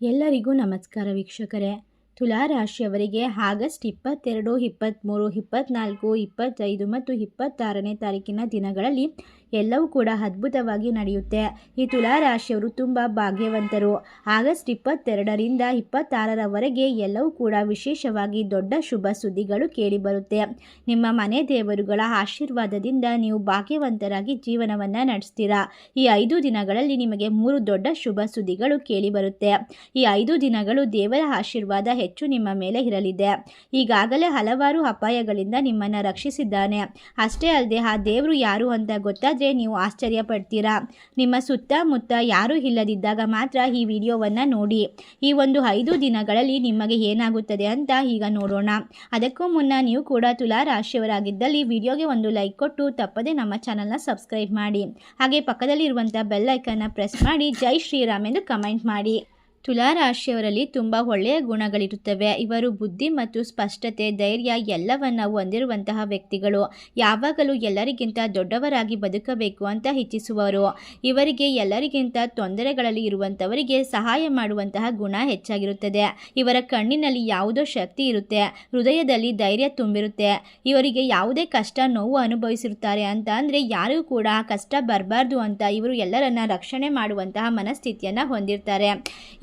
ಎಲ್ಲರಿಗೂ ನಮಸ್ಕಾರ ವೀಕ್ಷಕರೇ. ತುಲಾ ರಾಶಿಯವರಿಗೆ ಆಗಸ್ಟ್ ಇಪ್ಪತ್ತೆರಡು ಇಪ್ಪತ್ತ್ಮೂರು ಇಪ್ಪತ್ತ್ನಾಲ್ಕು ಇಪ್ಪತ್ತೈದು ಮತ್ತು ಇಪ್ಪತ್ತಾರನೇ ತಾರೀಕಿನ ದಿನಗಳಲ್ಲಿ ಎಲ್ಲವೂ ಕೂಡ ಅದ್ಭುತವಾಗಿ ನಡೆಯುತ್ತೆ. ಈ ತುಲಾರಾಶಿಯವರು ತುಂಬ ಭಾಗ್ಯವಂತರು. ಆಗಸ್ಟ್ ಇಪ್ಪತ್ತೆರಡರಿಂದ ಇಪ್ಪತ್ತಾರರವರೆಗೆ ಎಲ್ಲವೂ ಕೂಡ ವಿಶೇಷವಾಗಿ ದೊಡ್ಡ ಶುಭ ಸುದ್ದಿಗಳು ಕೇಳಿಬರುತ್ತೆ ನಿಮ್ಮ ಮನೆ ದೇವರುಗಳ ಆಶೀರ್ವಾದದಿಂದ ನೀವು ಭಾಗ್ಯವಂತರಾಗಿ ಜೀವನವನ್ನು ನಡೆಸ್ತೀರಾ? ಈ ಐದು ದಿನಗಳಲ್ಲಿ ನಿಮಗೆ ಮೂರು ದೊಡ್ಡ ಶುಭ ಸುದ್ದಿಗಳು ಕೇಳಿಬರುತ್ತೆ ಈ ಐದು ದಿನಗಳು ದೇವರ ಆಶೀರ್ವಾದ ಹೆಚ್ಚು ನಿಮ್ಮ ಮೇಲೆ ಇರಲಿದೆ. ಈಗಾಗಲೇ ಹಲವಾರು ಅಪಾಯಗಳಿಂದ ನಿಮ್ಮನ್ನು ರಕ್ಷಿಸಿದ್ದಾನೆ. ಅಷ್ಟೇ ಅಲ್ಲದೆ ಆ ದೇವರು ಯಾರು ಅಂತ ಗೊತ್ತಾದರೆ ನೀವು ಆಶ್ಚರ್ಯ ಪಡ್ತೀರಾ ನಿಮ್ಮ ಸುತ್ತಮುತ್ತ ಯಾರೂ ಇಲ್ಲದಿದ್ದಾಗ ಮಾತ್ರ ಈ ವಿಡಿಯೋವನ್ನು ನೋಡಿ. ಈ ಒಂದು ಐದು ದಿನಗಳಲ್ಲಿ ನಿಮಗೆ ಏನಾಗುತ್ತದೆ ಅಂತ ಈಗ ನೋಡೋಣ. ಅದಕ್ಕೂ ಮುನ್ನ ನೀವು ಕೂಡ ತುಲಾ ರಾಶಿಯವರಾಗಿದ್ದಲ್ಲಿ ವಿಡಿಯೋಗೆ ಒಂದು ಲೈಕ್ ಕೊಟ್ಟು ತಪ್ಪದೆ ನಮ್ಮ ಚಾನಲ್ನ ಸಬ್ಸ್ಕ್ರೈಬ್ ಮಾಡಿ. ಹಾಗೆ ಪಕ್ಕದಲ್ಲಿರುವಂಥ ಬೆಲ್ಲೈಕನ್ನ ಪ್ರೆಸ್ ಮಾಡಿ ಜೈ ಶ್ರೀರಾಮ್ ಎಂದು ಕಮೆಂಟ್ ಮಾಡಿ. ತುಲಾ ರಾಶಿಯವರಲ್ಲಿ ತುಂಬ ಒಳ್ಳೆಯ ಗುಣಗಳಿರುತ್ತವೆ. ಇವರು ಬುದ್ಧಿ ಮತ್ತು ಸ್ಪಷ್ಟತೆ, ಧೈರ್ಯ ಎಲ್ಲವನ್ನ ಹೊಂದಿರುವಂತಹ ವ್ಯಕ್ತಿಗಳು. ಯಾವಾಗಲೂ ಎಲ್ಲರಿಗಿಂತ ದೊಡ್ಡವರಾಗಿ ಬದುಕಬೇಕು ಅಂತ ಇಚ್ಛಿಸುವವರು. ಇವರಿಗೆ ಎಲ್ಲರಿಗಿಂತ ತೊಂದರೆಗಳಲ್ಲಿ ಇರುವಂಥವರಿಗೆ ಸಹಾಯ ಮಾಡುವಂತಹ ಗುಣ ಹೆಚ್ಚಾಗಿರುತ್ತದೆ. ಇವರ ಕಣ್ಣಿನಲ್ಲಿ ಯಾವುದೋ ಶಕ್ತಿ ಇರುತ್ತೆ. ಹೃದಯದಲ್ಲಿ ಧೈರ್ಯ ತುಂಬಿರುತ್ತೆ. ಇವರಿಗೆ ಯಾವುದೇ ಕಷ್ಟ, ನೋವು ಅನುಭವಿಸಿರುತ್ತಾರೆ ಅಂತ ಅಂದರೆ ಯಾರಿಗೂ ಕೂಡ ಕಷ್ಟ ಬರಬಾರ್ದು ಅಂತ ಇವರು ಎಲ್ಲರನ್ನ ರಕ್ಷಣೆ ಮಾಡುವಂತಹ ಮನಸ್ಥಿತಿಯನ್ನು ಹೊಂದಿರ್ತಾರೆ.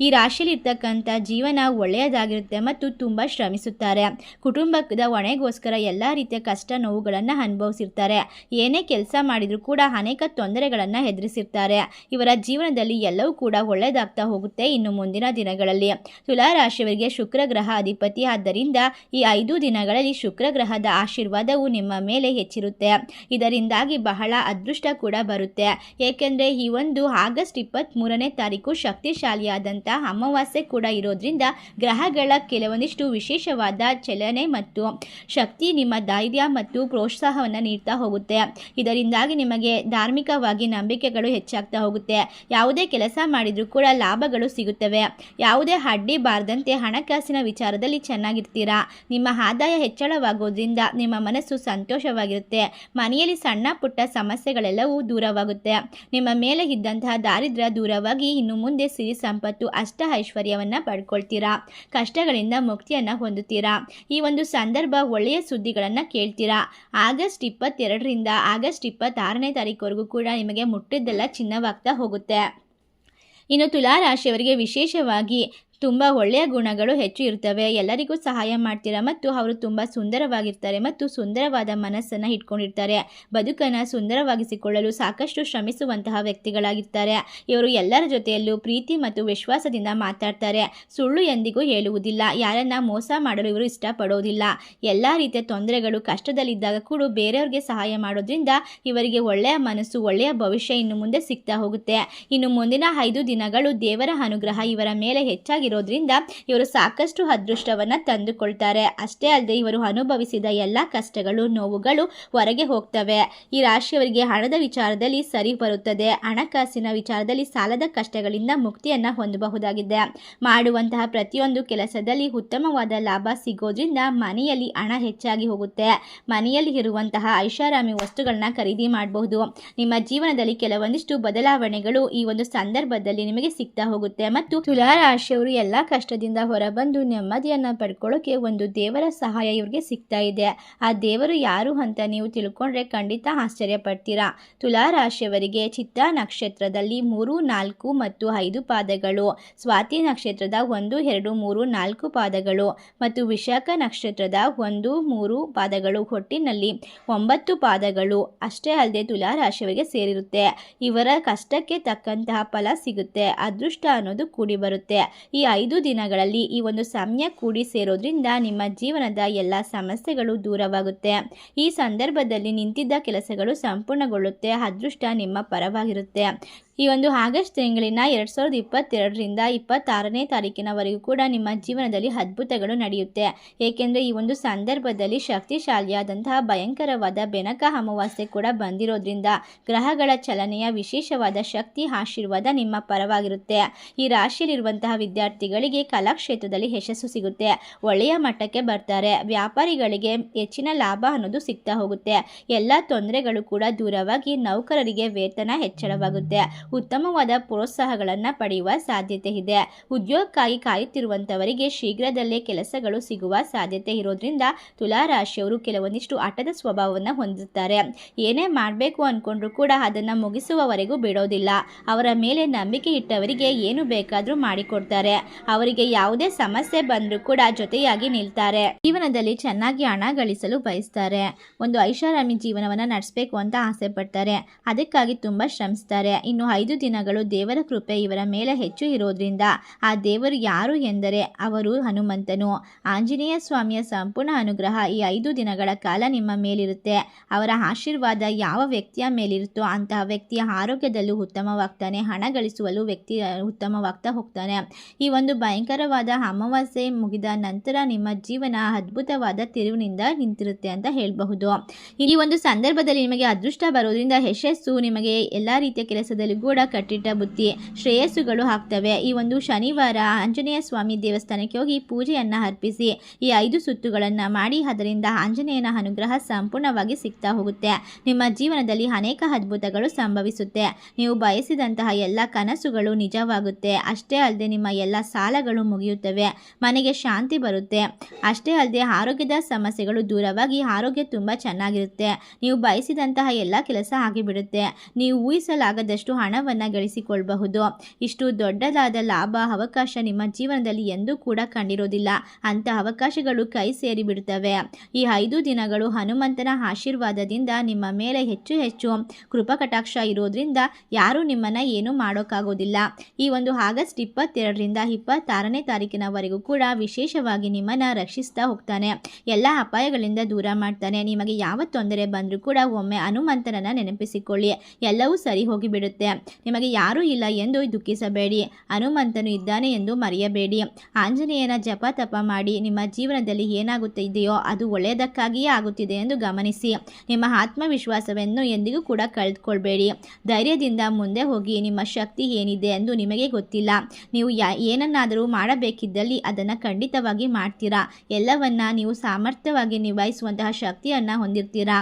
ಈ ರಾಶಿಯಲ್ಲಿರ್ತಕ್ಕಂಥ ಜೀವನ ಒಳ್ಳೆಯದಾಗಿರುತ್ತೆ ಮತ್ತು ತುಂಬ ಶ್ರಮಿಸುತ್ತಾರೆ. ಕುಟುಂಬದ ಹೊಣೆಗೋಸ್ಕರ ಎಲ್ಲ ರೀತಿಯ ಕಷ್ಟ ನೋವುಗಳನ್ನು ಅನುಭವಿಸಿರ್ತಾರೆ. ಏನೇ ಕೆಲಸ ಮಾಡಿದರೂ ಕೂಡ ಅನೇಕ ತೊಂದರೆಗಳನ್ನು ಎದುರಿಸಿರ್ತಾರೆ. ಇವರ ಜೀವನದಲ್ಲಿ ಎಲ್ಲವೂ ಕೂಡ ಒಳ್ಳೆಯದಾಗ್ತಾ ಹೋಗುತ್ತೆ ಇನ್ನು ಮುಂದಿನ ದಿನಗಳಲ್ಲಿ. ತುಲಾ ರಾಶಿಯವರಿಗೆ ಶುಕ್ರ ಗ್ರಹ ಅಧಿಪತಿ. ಆದ್ದರಿಂದ ಈ ಐದು ದಿನಗಳಲ್ಲಿ ಶುಕ್ರ ಗ್ರಹದ ಆಶೀರ್ವಾದವು ನಿಮ್ಮ ಮೇಲೆ ಹೆಚ್ಚಿರುತ್ತೆ. ಇದರಿಂದಾಗಿ ಬಹಳ ಅದೃಷ್ಟ ಕೂಡ ಬರುತ್ತೆ. ಏಕೆಂದರೆ ಈ ಒಂದು ಆಗಸ್ಟ್ ಇಪ್ಪತ್ತ್ ಮೂರನೇ ತಾರೀಕು ಶಕ್ತಿಶಾಲಿಯಾದಂಥ ಅಮಾವಾಸ್ಯೆ ಕೂಡ ಇರೋದ್ರಿಂದ ಗ್ರಹಗಳ ಕೆಲವೊಂದಿಷ್ಟು ವಿಶೇಷವಾದ ಚಲನೆ ಮತ್ತು ಶಕ್ತಿ ನಿಮ್ಮ ಧೈರ್ಯ ಮತ್ತು ಪ್ರೋತ್ಸಾಹವನ್ನು ನೀಡ್ತಾ ಹೋಗುತ್ತೆ. ಇದರಿಂದಾಗಿ ನಿಮಗೆ ಧಾರ್ಮಿಕವಾಗಿ ನಂಬಿಕೆಗಳು ಹೆಚ್ಚಾಗ್ತಾ ಹೋಗುತ್ತೆ. ಯಾವುದೇ ಕೆಲಸ ಮಾಡಿದರೂ ಕೂಡ ಲಾಭಗಳು ಸಿಗುತ್ತವೆ. ಯಾವುದೇ ಅಡ್ಡಿ ಬಾರದಂತೆ ಹಣಕಾಸಿನ ವಿಚಾರದಲ್ಲಿ ಚೆನ್ನಾಗಿರ್ತೀರಾ? ನಿಮ್ಮ ಆದಾಯ ಹೆಚ್ಚಳವಾಗೋದ್ರಿಂದ ನಿಮ್ಮ ಮನಸ್ಸು ಸಂತೋಷವಾಗಿರುತ್ತೆ. ಮನೆಯಲ್ಲಿ ಸಣ್ಣ ಪುಟ್ಟ ಸಮಸ್ಯೆಗಳೆಲ್ಲವೂ ದೂರವಾಗುತ್ತೆ. ನಿಮ್ಮ ಮೇಲೆ ಇದ್ದಂತಹ ದಾರಿದ್ರ್ಯ ದೂರವಾಗಿ ಇನ್ನು ಮುಂದೆ ಸಿರಿ ಸಂಪತ್ತು ಅಷ್ಟ ಐಶ್ವರ್ಯವನ್ನು ಪಡ್ಕೊಳ್ತೀರಾ? ಕಷ್ಟಗಳಿಂದ ಮುಕ್ತಿಯನ್ನು ಹೊಂದುತ್ತೀರಾ? ಈ ಒಂದು ಸಂದರ್ಭ ಒಳ್ಳೆಯ ಸುದ್ದಿಗಳನ್ನು ಕೇಳ್ತೀರಾ? ಆಗಸ್ಟ್ ಇಪ್ಪತ್ತೆರಡರಿಂದ ಆಗಸ್ಟ್ ಇಪ್ಪತ್ತಾರನೇ ತಾರೀಕುವರೆಗೂ ಕೂಡ ನಿಮಗೆ ಮುಟ್ಟಿದ್ದೆಲ್ಲ ಚಿನ್ನವಾಗ್ತಾ ಹೋಗುತ್ತೆ. ಇನ್ನು ತುಲಾ ರಾಶಿಯವರಿಗೆ ವಿಶೇಷವಾಗಿ ತುಂಬ ಒಳ್ಳೆಯ ಗುಣಗಳು ಹೆಚ್ಚು ಇರ್ತವೆ. ಎಲ್ಲರಿಗೂ ಸಹಾಯ ಮಾಡ್ತೀರಾ? ಮತ್ತು ಅವರು ತುಂಬ ಸುಂದರವಾಗಿರ್ತಾರೆ ಮತ್ತು ಸುಂದರವಾದ ಮನಸ್ಸನ್ನು ಇಟ್ಕೊಂಡಿರ್ತಾರೆ. ಬದುಕನ್ನು ಸುಂದರವಾಗಿಸಿಕೊಳ್ಳಲು ಸಾಕಷ್ಟು ಶ್ರಮಿಸುವಂತಹ ವ್ಯಕ್ತಿಗಳಾಗಿರ್ತಾರೆ. ಇವರು ಎಲ್ಲರ ಜೊತೆಯಲ್ಲೂ ಪ್ರೀತಿ ಮತ್ತು ವಿಶ್ವಾಸದಿಂದ ಮಾತಾಡ್ತಾರೆ. ಸುಳ್ಳು ಎಂದಿಗೂ ಹೇಳುವುದಿಲ್ಲ. ಯಾರನ್ನ ಮೋಸ ಮಾಡಲು ಇವರು ಇಷ್ಟಪಡೋದಿಲ್ಲ. ಎಲ್ಲ ರೀತಿಯ ತೊಂದರೆಗಳು ಕಷ್ಟದಲ್ಲಿದ್ದಾಗ ಕೂಡ ಬೇರೆಯವ್ರಿಗೆ ಸಹಾಯ ಮಾಡೋದ್ರಿಂದ ಇವರಿಗೆ ಒಳ್ಳೆಯ ಮನಸ್ಸು, ಒಳ್ಳೆಯ ಭವಿಷ್ಯ ಇನ್ನು ಮುಂದೆ ಸಿಗ್ತಾ ಹೋಗುತ್ತೆ. ಇನ್ನು ಮುಂದಿನ ಐದು ದಿನಗಳು ದೇವರ ಅನುಗ್ರಹ ಇವರ ಮೇಲೆ ಹೆಚ್ಚಾಗಿರೋ ಇರೋದ್ರಿಂದ ಇವರು ಸಾಕಷ್ಟು ಅದೃಷ್ಟವನ್ನು ತಂದುಕೊಳ್ತಾರೆ. ಅಷ್ಟೇ ಅಲ್ಲದೆ ಇವರು ಅನುಭವಿಸಿದ ಎಲ್ಲ ಕಷ್ಟಗಳು, ನೋವುಗಳು ಹೊರಗೆ ಹೋಗ್ತವೆ. ಈ ರಾಶಿಯವರಿಗೆ ಹಣದ ವಿಚಾರದಲ್ಲಿ ಸರಿ ಬರುತ್ತದೆ. ಹಣಕಾಸಿನ ವಿಚಾರದಲ್ಲಿ ಸಾಲದ ಕಷ್ಟಗಳಿಂದ ಮುಕ್ತಿಯನ್ನು ಹೊಂದಬಹುದಾಗಿದೆ. ಮಾಡುವಂತಹ ಪ್ರತಿಯೊಂದು ಕೆಲಸದಲ್ಲಿ ಉತ್ತಮವಾದ ಲಾಭ ಸಿಗೋದ್ರಿಂದ ಮನೆಯಲ್ಲಿ ಹಣ ಹೆಚ್ಚಾಗಿ ಹೋಗುತ್ತೆ. ಮನೆಯಲ್ಲಿ ಇರುವಂತಹ ಐಷಾರಾಮಿ ವಸ್ತುಗಳನ್ನ ಖರೀದಿ ಮಾಡಬಹುದು. ನಿಮ್ಮ ಜೀವನದಲ್ಲಿ ಕೆಲವೊಂದಿಷ್ಟು ಬದಲಾವಣೆಗಳು ಈ ಒಂದು ಸಂದರ್ಭದಲ್ಲಿ ನಿಮಗೆ ಸಿಗ್ತಾ ಹೋಗುತ್ತೆ. ಮತ್ತು ತುಲಾ ರಾಶಿಯವರು ಎಲ್ಲ ಕಷ್ಟದಿಂದ ಹೊರಬಂದು ನೆಮ್ಮದಿಯನ್ನು ಪಡ್ಕೊಳ್ಳೋಕೆ ಒಂದು ದೇವರ ಸಹಾಯ ಇವ್ರಿಗೆ ಸಿಗ್ತಾ ಇದೆ. ಆ ದೇವರು ಯಾರು ಅಂತ ನೀವು ತಿಳ್ಕೊಂಡ್ರೆ ಖಂಡಿತ ಆಶ್ಚರ್ಯ ಪಡ್ತೀರಾ ತುಲಾರಾಶಿಯವರಿಗೆ ಚಿತ್ತ ನಕ್ಷತ್ರದಲ್ಲಿ ಮೂರು, ನಾಲ್ಕು ಮತ್ತು ಐದು ಪಾದಗಳು. ಸ್ವಾತಿ ನಕ್ಷತ್ರದ ಒಂದು, ಎರಡು, ಮೂರು, ನಾಲ್ಕು ಪಾದಗಳು ಮತ್ತು ವಿಶಾಖ ನಕ್ಷತ್ರದ ಒಂದು, ಮೂರು ಪಾದಗಳು ಹೊಟ್ಟಿನಲ್ಲಿ ಒಂಬತ್ತು ಪಾದಗಳು. ಅಷ್ಟೇ ಅಲ್ಲದೆ ತುಲಾರಾಶಿಯವರಿಗೆ ಸೇರಿರುತ್ತೆ. ಇವರ ಕಷ್ಟಕ್ಕೆ ತಕ್ಕಂತಹ ಫಲ ಸಿಗುತ್ತೆ. ಅದೃಷ್ಟ ಅನ್ನೋದು ಕೂಡಿ ಬರುತ್ತೆ ಈ ಐದು ದಿನಗಳಲ್ಲಿ ಈ ಒಂದು ಸಮಯ ಕೂಡಿ ಸೇರೋದ್ರಿಂದ ನಿಮ್ಮ ಜೀವನದ ಎಲ್ಲ ಸಮಸ್ಯೆಗಳು ದೂರವಾಗುತ್ತೆ. ಈ ಸಂದರ್ಭದಲ್ಲಿ ನಿಂತಿದ್ದ ಕೆಲಸಗಳು ಸಂಪೂರ್ಣಗೊಳ್ಳುತ್ತೆ, ಅದೃಷ್ಟ ನಿಮ್ಮ ಪರವಾಗಿರುತ್ತೆ. ಈ ಒಂದು ಆಗಸ್ಟ್ ತಿಂಗಳಿನ ಎರಡು ಸಾವಿರದ ಇಪ್ಪತ್ತೆರಡರಿಂದ ಇಪ್ಪತ್ತಾರನೇ ತಾರೀಕಿನವರೆಗೂ ಕೂಡ ನಿಮ್ಮ ಜೀವನದಲ್ಲಿ ಅದ್ಭುತಗಳು ನಡೆಯುತ್ತೆ. ಏಕೆಂದರೆ ಈ ಒಂದು ಸಂದರ್ಭದಲ್ಲಿ ಶಕ್ತಿಶಾಲಿಯಾದಂತಹ ಭಯಂಕರವಾದ ಬೆನಕ ಅಮಾವಾಸ್ಯೆ ಕೂಡ ಬಂದಿರೋದ್ರಿಂದ ಗ್ರಹಗಳ ಚಲನೆಯ ವಿಶೇಷವಾದ ಶಕ್ತಿ ಆಶೀರ್ವಾದ ನಿಮ್ಮ ಪರವಾಗಿರುತ್ತೆ. ಈ ರಾಶಿಯಲ್ಲಿರುವಂತಹ ವಿದ್ಯಾರ್ಥಿ ವಿದ್ಯಾರ್ಥಿಗಳಿಗೆ ಕಲಾಕ್ಷೇತ್ರದಲ್ಲಿ ಯಶಸ್ಸು ಸಿಗುತ್ತೆ. ಒಳ್ಳೆಯ ಮಟ್ಟಕ್ಕೆ ಬರ್ತಾರೆ. ವ್ಯಾಪಾರಿಗಳಿಗೆ ಹೆಚ್ಚಿನ ಲಾಭ ಅನ್ನೋದು ಸಿಗ್ತಾ ಹೋಗುತ್ತೆ. ಎಲ್ಲ ತೊಂದರೆಗಳು ಕೂಡ ದೂರವಾಗಿ ನೌಕರರಿಗೆ ವೇತನ ಹೆಚ್ಚಳವಾಗುತ್ತೆ. ಉತ್ತಮವಾದ ಪ್ರೋತ್ಸಾಹಗಳನ್ನು ಪಡೆಯುವ ಸಾಧ್ಯತೆ ಇದೆ. ಉದ್ಯೋಗಕ್ಕಾಗಿ ಕಾಯುತ್ತಿರುವಂಥವರಿಗೆ ಶೀಘ್ರದಲ್ಲೇ ಕೆಲಸಗಳು ಸಿಗುವ ಸಾಧ್ಯತೆ ಇರೋದ್ರಿಂದ ತುಲಾರಾಶಿಯವರು ಕೆಲವೊಂದಿಷ್ಟು ಆಟದ ಸ್ವಭಾವವನ್ನು ಹೊಂದುತ್ತಾರೆ. ಏನೇ ಮಾಡಬೇಕು ಅಂದ್ಕೊಂಡ್ರು ಕೂಡ ಅದನ್ನು ಮುಗಿಸುವವರೆಗೂ ಬಿಡೋದಿಲ್ಲ. ಅವರ ಮೇಲೆ ನಂಬಿಕೆ ಇಟ್ಟವರಿಗೆ ಏನು ಬೇಕಾದರೂ ಮಾಡಿಕೊಡ್ತಾರೆ. ಅವರಿಗೆ ಯಾವುದೇ ಸಮಸ್ಯೆ ಬಂದರೂ ಕೂಡ ಜೊತೆಯಾಗಿ ನಿಲ್ತಾರೆ. ಜೀವನದಲ್ಲಿ ಚೆನ್ನಾಗಿ ಹಣ ಗಳಿಸಲು ಬಯಸ್ತಾರೆ. ಒಂದು ಐಷಾರಾಮಿ ಜೀವನವನ್ನು ನಡೆಸಬೇಕು ಅಂತ ಆಸೆ ಪಡ್ತಾರೆ. ಅದಕ್ಕಾಗಿ ತುಂಬ ಶ್ರಮಿಸ್ತಾರೆ. ಇನ್ನು ಐದು ದಿನಗಳು ದೇವರ ಕೃಪೆ ಇವರ ಮೇಲೆ ಹೆಚ್ಚು ಇರೋದ್ರಿಂದ ಆ ದೇವರು ಯಾರು ಎಂದರೆ ಅವರು ಹನುಮಂತನು. ಆಂಜನೇಯ ಸ್ವಾಮಿಯ ಸಂಪೂರ್ಣ ಅನುಗ್ರಹ ಈ ಐದು ದಿನಗಳ ಕಾಲ ನಿಮ್ಮ ಮೇಲಿರುತ್ತೆ. ಅವರ ಆಶೀರ್ವಾದ ಯಾವ ವ್ಯಕ್ತಿಯ ಮೇಲಿರುತ್ತೋ ಅಂತಹ ವ್ಯಕ್ತಿಯ ಆರೋಗ್ಯದಲ್ಲೂ ಉತ್ತಮವಾಗ್ತಾನೆ, ಹಣ ಗಳಿಸುವಲ್ಲೂ ವ್ಯಕ್ತಿ ಉತ್ತಮವಾಗ್ತಾ ಹೋಗ್ತಾನೆ. ಈ ಒಂದು ಭಯಂಕರವಾದ ಅಮಾವಾಸ್ಯೆ ಮುಗಿದ ನಂತರ ನಿಮ್ಮ ಜೀವನ ಅದ್ಭುತವಾದ ತಿರುವಿನಿಂದ ನಿಂತಿರುತ್ತೆ ಅಂತ ಹೇಳಬಹುದು. ಈ ಒಂದು ಸಂದರ್ಭದಲ್ಲಿ ನಿಮಗೆ ಅದೃಷ್ಟ ಬರೋದ್ರಿಂದ ಯಶಸ್ಸು ನಿಮಗೆ ಎಲ್ಲ ರೀತಿಯ ಕೆಲಸದಲ್ಲಿ ಕೂಡ ಕಟ್ಟಿಟ್ಟ ಬುತ್ತಿ ಶ್ರೇಯಸ್ಸುಗಳು ಆಗ್ತವೆ. ಈ ಒಂದು ಶನಿವಾರ ಆಂಜನೇಯ ಸ್ವಾಮಿ ದೇವಸ್ಥಾನಕ್ಕೆ ಹೋಗಿ ಪೂಜೆಯನ್ನು ಅರ್ಪಿಸಿ, ಈ ಐದು ಸುತ್ತುಗಳನ್ನು ಮಾಡಿ ಅದರಿಂದ ಆಂಜನೇಯನ ಅನುಗ್ರಹ ಸಂಪೂರ್ಣವಾಗಿ ಸಿಗ್ತಾ ಹೋಗುತ್ತೆ. ನಿಮ್ಮ ಜೀವನದಲ್ಲಿ ಅನೇಕ ಅದ್ಭುತಗಳು ಸಂಭವಿಸುತ್ತೆ. ನೀವು ಬಯಸಿದಂತಹ ಎಲ್ಲ ಕನಸುಗಳು ನಿಜವಾಗುತ್ತೆ. ಅಷ್ಟೇ ಅಲ್ಲದೆ ನಿಮ್ಮ ಎಲ್ಲ ಸಾಲಗಳು ಮುಗಿಯುತ್ತವೆ. ಮನೆಗೆ ಶಾಂತಿ ಬರುತ್ತೆ. ಅಷ್ಟೇ ಅಲ್ಲದೆ ಆರೋಗ್ಯದ ಸಮಸ್ಯೆಗಳು ದೂರವಾಗಿ ಆರೋಗ್ಯ ತುಂಬ ಚೆನ್ನಾಗಿರುತ್ತೆ. ನೀವು ಬಯಸಿದಂತಹ ಎಲ್ಲ ಕೆಲಸ ಆಗಿಬಿಡುತ್ತೆ. ನೀವು ಊಹಿಸಲಾಗದಷ್ಟು ಹಣವನ್ನು ಗಳಿಸಿಕೊಳ್ಳಬಹುದು ಇಷ್ಟು ದೊಡ್ಡದಾದ ಲಾಭ, ಅವಕಾಶ ನಿಮ್ಮ ಜೀವನದಲ್ಲಿ ಎಂದೂ ಕೂಡ ಕಂಡಿರೋದಿಲ್ಲ. ಅಂತ ಅವಕಾಶಗಳು ಕೈ ಸೇರಿಬಿಡುತ್ತವೆ. ಈ ಐದು ದಿನಗಳು ಹನುಮಂತನ ಆಶೀರ್ವಾದದಿಂದ ನಿಮ್ಮ ಮೇಲೆ ಹೆಚ್ಚು ಹೆಚ್ಚು ಕೃಪಕಟಾಕ್ಷ ಇರೋದ್ರಿಂದ ಯಾರೂ ನಿಮ್ಮನ್ನು ಏನೂ ಮಾಡೋಕ್ಕಾಗೋದಿಲ್ಲ. ಈ ಒಂದು ಆಗಸ್ಟ್ ಇಪ್ಪತ್ತೆರಡರಿಂದ ಇಪ್ಪತ್ತಾರನೇ ತಾರೀಕಿನವರೆಗೂ ಕೂಡ ವಿಶೇಷವಾಗಿ ನಿಮ್ಮನ್ನು ರಕ್ಷಿಸ್ತಾ ಹೋಗ್ತಾನೆ. ಎಲ್ಲ ಅಪಾಯಗಳಿಂದ ದೂರ ಮಾಡ್ತಾನೆ. ನಿಮಗೆ ಯಾವ ತೊಂದರೆ ಬಂದರೂ ಕೂಡ ಒಮ್ಮೆ ಹನುಮಂತನನ್ನು ನೆನಪಿಸಿಕೊಳ್ಳಿ. ಎಲ್ಲವೂ ಸರಿ ಹೋಗಿಬಿಡುತ್ತೆ. ನಿಮಗೆ ಯಾರೂ ಇಲ್ಲ ಎಂದು ದುಃಖಿಸಬೇಡಿ. ಹನುಮಂತನು ಇದ್ದಾನೆ ಎಂದು ಮರೆಯಬೇಡಿ. ಆಂಜನೇಯನ ಜಪ ತಪ ಮಾಡಿ ನಿಮ್ಮ ಜೀವನದಲ್ಲಿ ಏನಾಗುತ್ತಿದೆಯೋ ಅದು ಒಳ್ಳೆಯದಕ್ಕಾಗಿಯೇ ಆಗುತ್ತಿದೆ ಎಂದು ಗಮನಿಸಿ. ನಿಮ್ಮ ಆತ್ಮವಿಶ್ವಾಸವನ್ನು ಎಂದಿಗೂ ಕೂಡ ಕಳೆದುಕೊಳ್ಬೇಡಿ. ಧೈರ್ಯದಿಂದ ಮುಂದೆ ಹೋಗಿ ನಿಮ್ಮ ಶಕ್ತಿ ಏನಿದೆ ಎಂದು ನಿಮಗೆ ಗೊತ್ತಿಲ್ಲ. ನೀವು ಯಾ ಏನನ್ನಾದರೂ ಮಾಡಬೇಕಿದ್ದಲ್ಲಿ ಅದನ್ನು ಖಂಡಿತವಾಗಿ ಮಾಡ್ತೀರಾ? ಎಲ್ಲವನ್ನ ನೀವು ಸಾಮರ್ಥ್ಯವಾಗಿ ನಿಭಾಯಿಸುವಂತಹ ಶಕ್ತಿಯನ್ನು ಹೊಂದಿರ್ತೀರಾ?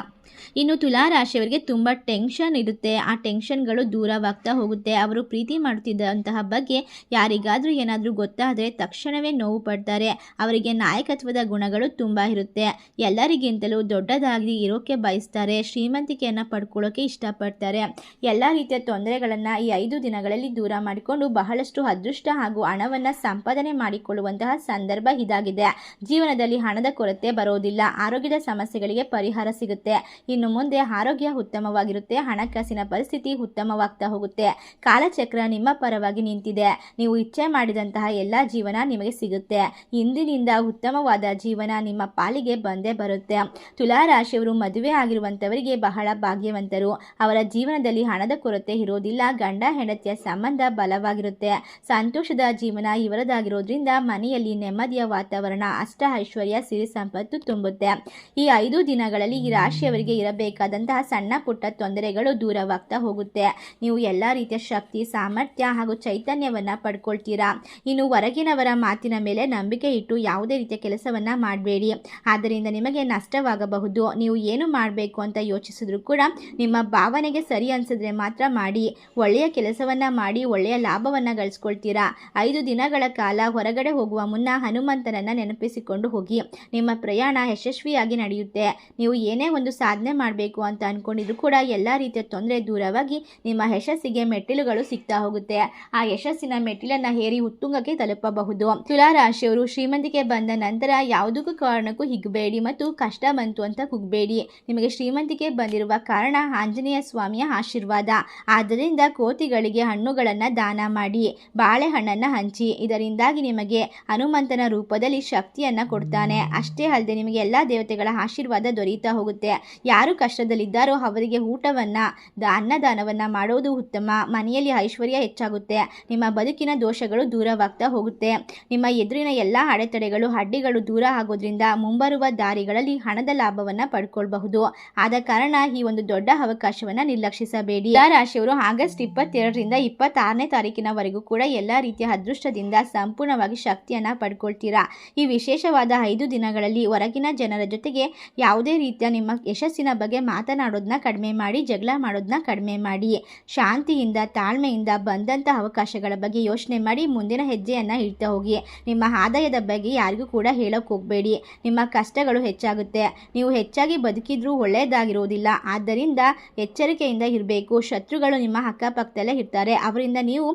ಇನ್ನು ತುಲಾ ರಾಶಿಯವರಿಗೆ ತುಂಬ ಟೆನ್ಷನ್ ಇರುತ್ತೆ. ಆ ಟೆನ್ಷನ್ಗಳು ದೂರವಾಗ್ತಾ ಹೋಗುತ್ತೆ. ಅವರು ಪ್ರೀತಿ ಮಾಡುತ್ತಿದ್ದಂತಹ ಬಗ್ಗೆ ಯಾರಿಗಾದರೂ ಏನಾದರೂ ಗೊತ್ತಾದರೆ ತಕ್ಷಣವೇ ನೋವು ಪಡ್ತಾರೆ. ಅವರಿಗೆ ನಾಯಕತ್ವದ ಗುಣಗಳು ತುಂಬ ಇರುತ್ತೆ. ಎಲ್ಲರಿಗಿಂತಲೂ ದೊಡ್ಡದಾಗಿ ಇರೋಕ್ಕೆ ಬಯಸ್ತಾರೆ. ಶ್ರೀಮಂತಿಕೆಯನ್ನು ಪಡ್ಕೊಳ್ಳೋಕೆ ಇಷ್ಟಪಡ್ತಾರೆ. ಎಲ್ಲ ರೀತಿಯ ತೊಂದರೆಗಳನ್ನು ಈ ಐದು ದಿನಗಳಲ್ಲಿ ದೂರ ಮಾಡಿಕೊಂಡು ಬಹಳಷ್ಟು ಅದೃಷ್ಟ ಹಾಗೂ ಹಣವನ್ನು ಸಂಪಾದನೆ ಮಾಡಿಕೊಳ್ಳುವಂತಹ ಸಂದರ್ಭ ಇದಾಗಿದೆ. ಜೀವನದಲ್ಲಿ ಹಣದ ಕೊರತೆ ಬರೋದಿಲ್ಲ. ಆರೋಗ್ಯದ ಸಮಸ್ಯೆಗಳಿಗೆ ಪರಿಹಾರ ಸಿಗುತ್ತೆ. ಇನ್ನು ಮುಂದೆ ಆರೋಗ್ಯ ಉತ್ತಮವಾಗಿರುತ್ತೆ, ಹಣಕಾಸಿನ ಪರಿಸ್ಥಿತಿ ಉತ್ತಮವಾಗ್ತಾ ಹೋಗುತ್ತೆ. ಕಾಲಚಕ್ರ ನಿಮ್ಮ ಪರವಾಗಿ ನಿಂತಿದೆ. ನೀವು ಇಚ್ಛೆ ಮಾಡಿದಂತಹ ಎಲ್ಲ ಜೀವನ ನಿಮಗೆ ಸಿಗುತ್ತೆ. ಇಂದಿನಿಂದ ಉತ್ತಮವಾದ ಜೀವನ ನಿಮ್ಮ ಪಾಲಿಗೆ ಬಂದೇ ಬರುತ್ತೆ. ತುಲಾ ರಾಶಿಯವರು ಮದುವೆ ಆಗಿರುವಂತವರಿಗೆ ಬಹಳ ಭಾಗ್ಯವಂತರು. ಅವರ ಜೀವನದಲ್ಲಿ ಹಣದ ಕೊರತೆ ಇರೋದಿಲ್ಲ, ಗಂಡ, ಹೆಂಡತಿಯ ಸಂಬಂಧ ಬಲವಾಗಿರುತ್ತೆ. ಸಂತೋಷದ ಜೀವನ ಇವರದಾಗಿರೋದ್ರಿಂದ ಮನೆಯಲ್ಲಿ ನೆಮ್ಮದಿಯ ವಾತಾವರಣ, ಅಷ್ಟ ಐಶ್ವರ್ಯ, ಸಿರಿ ಸಂಪತ್ತು ತುಂಬುತ್ತೆ. ಈ ಐದು ದಿನಗಳಲ್ಲಿ ಈ ರಾಶಿಯವರಿಗೆ ಇರಬೇಕಾದಂತಹ ಸಣ್ಣ ಪುಟ್ಟ ತೊಂದರೆಗಳು ದೂರವಾಗ್ತಾ ಹೋಗುತ್ತೆ. ನೀವು ಎಲ್ಲ ರೀತಿಯ ಶಕ್ತಿ, ಸಾಮರ್ಥ್ಯ ಹಾಗೂ ಚೈತನ್ಯವನ್ನು ಪಡ್ಕೊಳ್ತೀರಾ? ಇನ್ನು ಹೊರಗಿನವರ ಮಾತಿನ ಮೇಲೆ ನಂಬಿಕೆ ಇಟ್ಟು ಯಾವುದೇ ರೀತಿಯ ಕೆಲಸವನ್ನು ಮಾಡಬೇಡಿ. ಆದ್ದರಿಂದ ನಿಮಗೆ ನಷ್ಟವಾಗಬಹುದು. ನೀವು ಏನು ಮಾಡಬೇಕು ಅಂತ ಯೋಚಿಸಿದ್ರು ಕೂಡ ನಿಮ್ಮ ಭಾವನೆಗೆ ಸರಿ ಅನಿಸಿದ್ರೆ ಮಾತ್ರ ಮಾಡಿ. ಒಳ್ಳೆಯ ಕೆಲಸವನ್ನು ಮಾಡಿ, ಒಳ್ಳೆಯ ಲಾಭವನ್ನು ಗಳಿಸ್ಕೊಳ್ತೀರಾ? ಐದು ದಿನಗಳ ಕಾಲ ಹೊರಗಡೆ ಹೋಗುವ ಮುನ್ನ ಹನುಮಂತನನ್ನು ನೆನಪಿಸಿಕೊಂಡು ಹೋಗಿ. ನಿಮ್ಮ ಪ್ರಯಾಣ ಯಶಸ್ವಿಯಾಗಿ ನಡೆಯುತ್ತೆ. ನೀವು ಏನೇ ಒಂದು ಮಾಡಬೇಕು ಅಂತ ಅಂದ್ಕೊಂಡಿದ್ರು ಕೂಡ ಎಲ್ಲ ರೀತಿಯ ತೊಂದರೆ ದೂರವಾಗಿ ನಿಮ್ಮ ಯಶಸ್ಸಿಗೆ ಮೆಟ್ಟಿಲುಗಳು ಸಿಗ್ತಾ ಹೋಗುತ್ತೆ. ಆ ಯಶಸ್ಸಿನ ಮೆಟ್ಟಿಲನ್ನು ಹೇರಿ ಉತ್ತುಂಗಕ್ಕೆ ತಲುಪಬಹುದು. ತುಲಾರಾಶಿಯವರು ಶ್ರೀಮಂತಿಕೆ ಬಂದ ನಂತರ ಯಾವುದಕ್ಕೂ ಕಾರಣಕ್ಕೂ ಹಿಗ್ಬೇಡಿ ಮತ್ತು ಕಷ್ಟ ಬಂತು ಅಂತ ಕುಗ್ಬೇಡಿ. ನಿಮಗೆ ಶ್ರೀಮಂತಿಕೆ ಬಂದಿರುವ ಕಾರಣ ಆಂಜನೇಯ ಸ್ವಾಮಿಯ ಆಶೀರ್ವಾದ. ಆದ್ದರಿಂದ ಕೋತಿಗಳಿಗೆ ಹಣ್ಣುಗಳನ್ನು ದಾನ ಮಾಡಿ, ಬಾಳೆಹಣ್ಣನ್ನು ಹಂಚಿ, ಇದರಿಂದಾಗಿ ನಿಮಗೆ ಹನುಮಂತನ ರೂಪದಲ್ಲಿ ಶಕ್ತಿಯನ್ನು ಕೊಡ್ತಾನೆ. ಅಷ್ಟೇ ಅಲ್ಲದೆ ನಿಮಗೆ ಎಲ್ಲ ದೇವತೆಗಳ ಆಶೀರ್ವಾದ ದೊರೆಯುತ್ತಾ ಹೋಗುತ್ತೆ. ಯಾರು ಕಷ್ಟದಲ್ಲಿದ್ದಾರೋ ಅವರಿಗೆ ಊಟವನ್ನು, ದ ಅನ್ನದಾನವನ್ನು ಮಾಡೋದು ಉತ್ತಮ. ಮನೆಯಲ್ಲಿ ಐಶ್ವರ್ಯ ಹೆಚ್ಚಾಗುತ್ತೆ. ನಿಮ್ಮ ಬದುಕಿನ ದೋಷಗಳು ದೂರವಾಗ್ತಾ ಹೋಗುತ್ತೆ. ನಿಮ್ಮ ಎದುರಿನ ಎಲ್ಲ ಅಡೆತಡೆಗಳು, ಅಡ್ಡಿಗಳು ದೂರ ಆಗೋದ್ರಿಂದ ಮುಂಬರುವ ದಾರಿಗಳಲ್ಲಿ ಹಣದ ಲಾಭವನ್ನು ಪಡ್ಕೊಳ್ಬಹುದು. ಆದ ಕಾರಣ ಈ ಒಂದು ದೊಡ್ಡ ಅವಕಾಶವನ್ನು ನಿರ್ಲಕ್ಷಿಸಬೇಡಿ. ಆ ರಾಶಿಯವರು ಆಗಸ್ಟ್ ಇಪ್ಪತ್ತೆರಡರಿಂದ ಇಪ್ಪತ್ತಾರನೇ ತಾರೀಕಿನವರೆಗೂ ಕೂಡ ಎಲ್ಲ ರೀತಿಯ ಅದೃಷ್ಟದಿಂದ ಸಂಪೂರ್ಣವಾಗಿ ಶಕ್ತಿಯನ್ನು ಪಡ್ಕೊಳ್ತೀರಾ. ಈ ವಿಶೇಷವಾದ ಐದು ದಿನಗಳಲ್ಲಿ ಹೊರಗಿನ ಜನರ ಜೊತೆಗೆ ಯಾವುದೇ ರೀತಿಯ ನಿಮ್ಮ ಯಶಸ್ಸಿನ ಬಗ್ಗೆ ಮಾತನಾಡೋದನ್ನ ಕಡಿಮೆ ಮಾಡಿ, ಜಗಳ ಮಾಡೋದನ್ನ ಕಡಿಮೆ ಮಾಡಿ. ಶಾಂತಿಯಿಂದ, ತಾಳ್ಮೆಯಿಂದ ಬಂದಂಥ ಅವಕಾಶಗಳ ಬಗ್ಗೆ ಯೋಚನೆ ಮಾಡಿ ಮುಂದಿನ ಹೆಜ್ಜೆಯನ್ನು ಇಡ್ತಾ ಹೋಗಿ. ನಿಮ್ಮ ಆದಾಯದ ಬಗ್ಗೆ ಯಾರಿಗೂ ಕೂಡ ಹೇಳೋಕೆ ಹೋಗಬೇಡಿ. ನಿಮ್ಮ ಕಷ್ಟಗಳು ಹೆಚ್ಚಾಗುತ್ತೆ. ನೀವು ಹೆಚ್ಚಾಗಿ ಬದುಕಿದ್ರೂ ಒಳ್ಳೆಯದಾಗಿರುವುದಿಲ್ಲ ಆದ್ದರಿಂದ ಎಚ್ಚರಿಕೆಯಿಂದ ಇರಬೇಕು. ಶತ್ರುಗಳು ನಿಮ್ಮ ಅಕ್ಕಪಕ್ಕದಲ್ಲೇ ಇರ್ತಾರೆ. ಅವರಿಂದ ನೀವು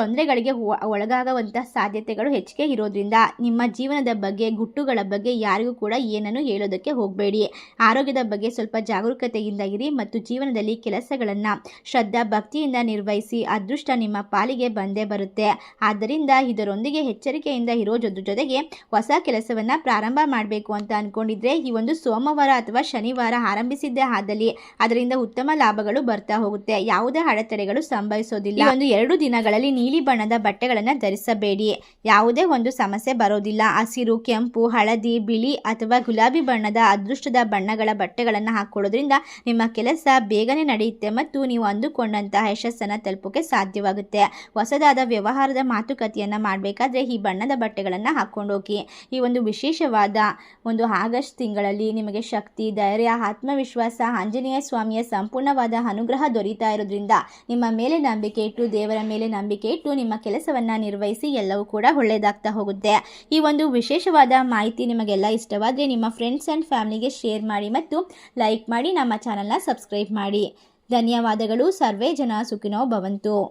ತೊಂದರೆಗಳಿಗೆ ಒಳಗಾಗುವಂಥ ಸಾಧ್ಯತೆಗಳು ಹೆಚ್ಚಿಗೆ ಇರೋದ್ರಿಂದ ನಿಮ್ಮ ಜೀವನದ ಬಗ್ಗೆ, ಗುಟ್ಟುಗಳ ಬಗ್ಗೆ ಯಾರಿಗೂ ಕೂಡ ಏನನ್ನು ಹೇಳೋದಕ್ಕೆ ಹೋಗಬೇಡಿ. ಆರೋಗ್ಯದ ಬಗ್ಗೆ ಸ್ವಲ್ಪ ಜಾಗರೂಕತೆಯಿಂದ ಇರಿ ಮತ್ತು ಜೀವನದಲ್ಲಿ ಕೆಲಸಗಳನ್ನು ಶ್ರದ್ಧಾ ಭಕ್ತಿಯಿಂದ ನಿರ್ವಹಿಸಿ ಅದೃಷ್ಟ ನಿಮ್ಮ ಪಾಲಿಗೆ ಬಂದೇ ಬರುತ್ತೆ. ಆದ್ದರಿಂದ ಇದರೊಂದಿಗೆ ಎಚ್ಚರಿಕೆಯಿಂದ ಇರೋ ಜೊತೆ ಜೊತೆಗೆ ಹೊಸ ಕೆಲಸವನ್ನು ಪ್ರಾರಂಭ ಮಾಡಬೇಕು ಅಂತ ಅಂದ್ಕೊಂಡಿದ್ರೆ ಈ ಒಂದು ಸೋಮವಾರ ಅಥವಾ ಶನಿವಾರ ಆರಂಭಿಸಿದ್ದೇ ಆದಲ್ಲಿ ಅದರಿಂದ ಉತ್ತಮ ಲಾಭಗಳು ಬರ್ತಾ ಹೋಗುತ್ತೆ. ಯಾವುದೇ ಅಡೆತಡೆಗಳು ಸಂಭವಿಸೋದಿಲ್ಲ. ಒಂದು ಎರಡು ದಿನಗಳಲ್ಲಿ ನೀಲಿ ಬಣ್ಣದ ಬಟ್ಟೆಗಳನ್ನು ಧರಿಸಬೇಡಿ. ಯಾವುದೇ ಒಂದು ಸಮಸ್ಯೆ ಬರೋದಿಲ್ಲ. ಹಸಿರು, ಕೆಂಪು, ಹಳದಿ, ಬಿಳಿ ಅಥವಾ ಗುಲಾಬಿ ಬಣ್ಣದ ಅದೃಷ್ಟದ ಬಣ್ಣಗಳ ಬಟ್ಟೆಗಳನ್ನು ಹಾಕೊಳ್ಳೋದ್ರಿಂದ ನಿಮ್ಮ ಕೆಲಸ ಬೇಗನೆ ನಡೆಯುತ್ತೆ ಮತ್ತು ನೀವು ಅಂದುಕೊಂಡಂತಹ ಯಶಸ್ಸನ್ನು ತಲುಪೋಕೆ ಸಾಧ್ಯವಾಗುತ್ತೆ. ಹೊಸದಾದ ವ್ಯವಹಾರದ ಮಾತುಕತೆಯನ್ನು ಮಾಡಬೇಕಾದ್ರೆ ಈ ಬಣ್ಣದ ಬಟ್ಟೆಗಳನ್ನು ಹಾಕ್ಕೊಂಡು ಹೋಗಿ ಈ ಒಂದು ವಿಶೇಷವಾದ ಒಂದು ಆಗಸ್ಟ್ ತಿಂಗಳಲ್ಲಿ ನಿಮಗೆ ಶಕ್ತಿ, ಧೈರ್ಯ, ಆತ್ಮವಿಶ್ವಾಸ, ಆಂಜನೇಯ ಸ್ವಾಮಿಯ ಸಂಪೂರ್ಣವಾದ ಅನುಗ್ರಹ ದೊರೀತಾ ಇರೋದ್ರಿಂದ ನಿಮ್ಮ ಮೇಲೆ ನಂಬಿಕೆ ಇಟ್ಟು, ದೇವರ ಮೇಲೆ ನಂಬಿಕೆ ಇಟ್ಟು ನಿಮ್ಮ ಕೆಲಸವನ್ನು ನಿರ್ವಹಿಸಿ ಎಲ್ಲವೂ ಕೂಡ ಒಳ್ಳೆಯದಾಗ್ತಾ ಹೋಗುತ್ತೆ. ಈ ಒಂದು ವಿಶೇಷವಾದ ಮಾಹಿತಿ ನಿಮಗೆಲ್ಲ ಇಷ್ಟವಾದರೆ ನಿಮ್ಮ ಫ್ರೆಂಡ್ಸ್ ಆ್ಯಂಡ್ ಫ್ಯಾಮಿಲಿಗೆ ಶೇರ್ ಮಾಡಿ ಮತ್ತು ಲೈಕ್ ಮಾಡಿ ನಮ್ಮ ಚಾನಲ್ನ ಸಬ್ಸ್ಕ್ರೈಬ್ ಮಾಡಿ. ಧನ್ಯವಾದಗಳು. ಸರ್ವೇ ಜನ ಸುಖಿನೋ ಭವಂತು.